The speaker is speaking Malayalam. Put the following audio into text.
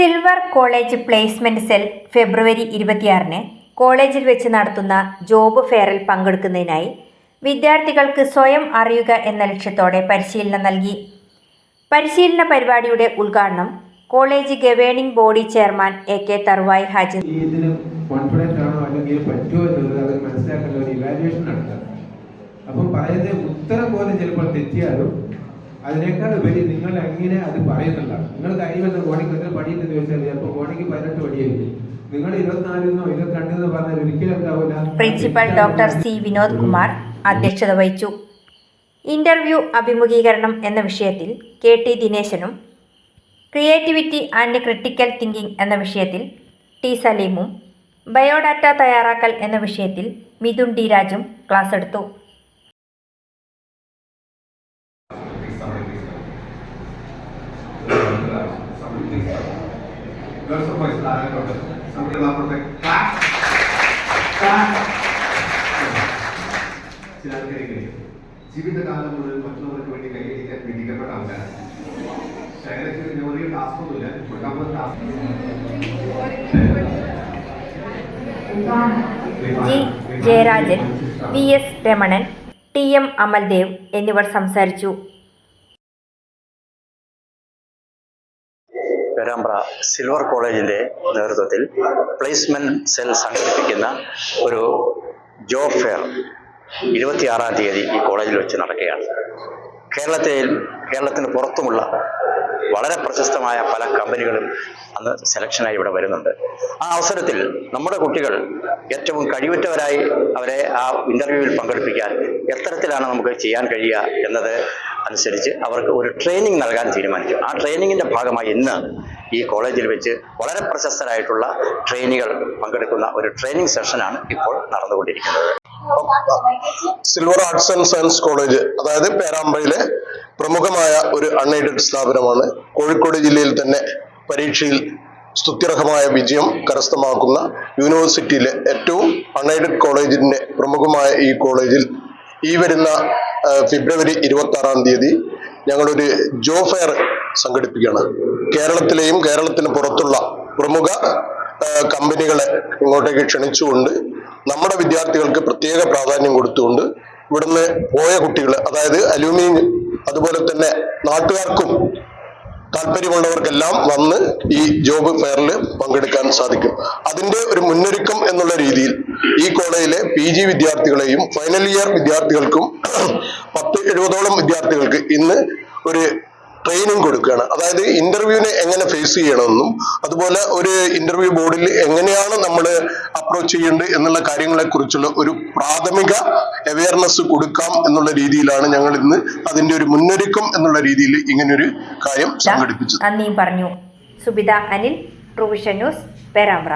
കോളേജ് പ്ലേസ്മെന്റ് സെൽ ഫെബ്രുവരി ഇരുപത്തിയാറിന് കോളേജിൽ വെച്ച് നടത്തുന്ന ജോബ് ഫെയറിൽ പങ്കെടുക്കുന്നതിനായി വിദ്യാർത്ഥികൾക്ക് സ്വയം അറിയുക എന്ന ലക്ഷ്യത്തോടെ പരിശീലനം നൽകി. പരിശീലന പരിപാടിയുടെ ഉദ്ഘാടനം college governing body chairman A K Tharuvai Haji ആണോ അല്ലെങ്കിൽ ഇവാലുവേഷൻ അപ്പം പറയുന്നത് ഉത്തരം പോലെ ചിലപ്പോൾ തെറ്റിയാലും അതിനേക്കാൾ ഉപരി നിങ്ങൾ എങ്ങനെ അത് പറയുന്നില്ല നിങ്ങൾ കഴിവെന്ന് കോണിക്ക് എത്ര പടിയെന്ന് ചോദിച്ചാൽ ചിലപ്പോൾ കോണിക്ക് പതിനെട്ട് പടിയായിരിക്കും. നിങ്ങൾ ഇരുപത്തിനാലിന്നോ ഇരുപത്തിരണ്ടിന്നോ പറഞ്ഞാൽ ഒരിക്കലും ഉണ്ടാവില്ല. Principal doctor C Vinod Kumar അധ്യക്ഷത വഹിച്ചു. ഇന്റർവ്യൂ അഭിമുഖീകരണം എന്ന വിഷയത്തിൽ കെ ടി ദിനേശനും ക്രിയേറ്റിവിറ്റി ആൻഡ് ക്രിട്ടിക്കൽ തിങ്കിംഗ് എന്ന വിഷയത്തിൽ ടി സലീമും ബയോഡാറ്റ തയ്യാറാക്കൽ എന്ന വിഷയത്തിൽ മിഥുൻ ഡി രാജും ക്ലാസ് എടുത്തു. ആൾക്കാരിങ്ങനെ ജീവിതകാലം മുഴുവൻ മറ്റുള്ളവർക്ക് വേണ്ടി കൈയടിക്കാൻ വിധിക്കപ്പെട്ട ആൾക്കാർ ശൈലജ് ചെറിയ ടാസ്കൊന്നുമില്ല G Jayarajan V S Ramanan T M Amaldev എന്നിവർ സംസാരിച്ചു. പേരാമ്പ്ര സിൽവർ കോളേജിന്റെ നേതൃത്വത്തിൽ പ്ലേസ്മെന്റ് സെൽ സംഘടിപ്പിക്കുന്ന ഒരു ജോബ് ഫെയർ ഇരുപത്തിയാറാം തീയതി ഈ കോളേജിൽ വെച്ച് നടക്കുകയാണ്. കേരളത്തെ കേരളത്തിന് പുറത്തുമുള്ള വളരെ പ്രശസ്തമായ പല കമ്പനികളും അന്ന് സെലക്ഷനായി ഇവിടെ വരുന്നുണ്ട്. ആ അവസരത്തിൽ നമ്മുടെ കുട്ടികൾ ഏറ്റവും കഴിവുറ്റവരായി അവരെ ആ ഇന്റർവ്യൂവിൽ പങ്കെടുപ്പിക്കാൻ എത്തരത്തിലാണ് നമുക്ക് ചെയ്യാൻ കഴിയുക എന്നത് അനുസരിച്ച് അവർക്ക് ഒരു ട്രെയിനിങ് നൽകാൻ തീരുമാനിച്ചു ആ ട്രെയിനിങ്ങിന്റെ ഭാഗമായി ഇന്ന് ഈ കോളേജിൽ വെച്ച് വളരെ പ്രശസ്തരായിട്ടുള്ള ട്രെയിനികൾ പങ്കെടുക്കുന്ന ഒരു ട്രെയിനിങ് സെഷനാണ് ഇപ്പോൾ നടന്നുകൊണ്ടിരിക്കുന്നത്. Silver Arts and Science College അതായത് പേരാമ്പ്രയിലെ പ്രമുഖമായ ഒരു അൺഎയ്ഡഡ് സ്ഥാപനമാണ്. കോഴിക്കോട് ജില്ലയിൽ തന്നെ പരീക്ഷയിൽ സ്തുത്യർഹമായ വിജയം കരസ്ഥമാക്കുന്ന യൂണിവേഴ്സിറ്റിയിലെ ഏറ്റവും അൺഎയ്ഡഡ് കോളേജിന്റെ പ്രമുഖമായ ഈ കോളേജിൽ ഈ വരുന്ന ഫെബ്രുവരി ഇരുപത്തി ആറാം തീയതി ഞങ്ങളൊരു ജോ ഫെയർ സംഘടിപ്പിക്കുകയാണ്. കേരളത്തിലെയും കേരളത്തിന് പുറത്തുള്ള പ്രമുഖ കമ്പനികളെ ഇങ്ങോട്ടേക്ക് ക്ഷണിച്ചുകൊണ്ട് നമ്മുടെ വിദ്യാർത്ഥികൾക്ക് പ്രത്യേക പ്രാധാന്യം കൊടുത്തുകൊണ്ട് ഇവിടുന്ന് പോയ കുട്ടികൾ അതായത് അലൂമിനിയം അതുപോലെ തന്നെ നാട്ടുകാർക്കും താല്പര്യമുള്ളവർക്കെല്ലാം വന്ന് ഈ ജോബ് ഫെയറിൽ പങ്കെടുക്കാൻ സാധിക്കും. അതിന്റെ ഒരു മുന്നൊരുക്കം എന്നുള്ള രീതിയിൽ ഈ കോളേജിലെ പി ജി വിദ്യാർത്ഥികളെയും ഫൈനൽ ഇയർ വിദ്യാർത്ഥികൾക്കും പത്ത് എഴുപതോളം വിദ്യാർത്ഥികൾക്ക് ഇന്ന് ഒരു ട്രെയിനിങ് കൊടുക്കുകയാണ്. അതായത് ഇന്റർവ്യൂവിനെ എങ്ങനെ ഫേസ് ചെയ്യണമെന്നും അതുപോലെ ഒരു ഇന്റർവ്യൂ ബോർഡിൽ എങ്ങനെയാണ് നമ്മൾ അപ്രോച്ച് ചെയ്യേണ്ടത് എന്നുള്ള കാര്യങ്ങളെ കുറിച്ചുള്ള ഒരു പ്രാഥമിക അവയർനെസ് കൊടുക്കാം എന്നുള്ള രീതിയിലാണ് ഞങ്ങൾ ഇന്ന് അതിന്റെ ഒരു മുന്നൊരുക്കം എന്നുള്ള രീതിയിൽ ഇങ്ങനൊരു കാര്യം സംഘടിപ്പിച്ചത്. പറഞ്ഞു. Subitha Anil Truevision News Perambra.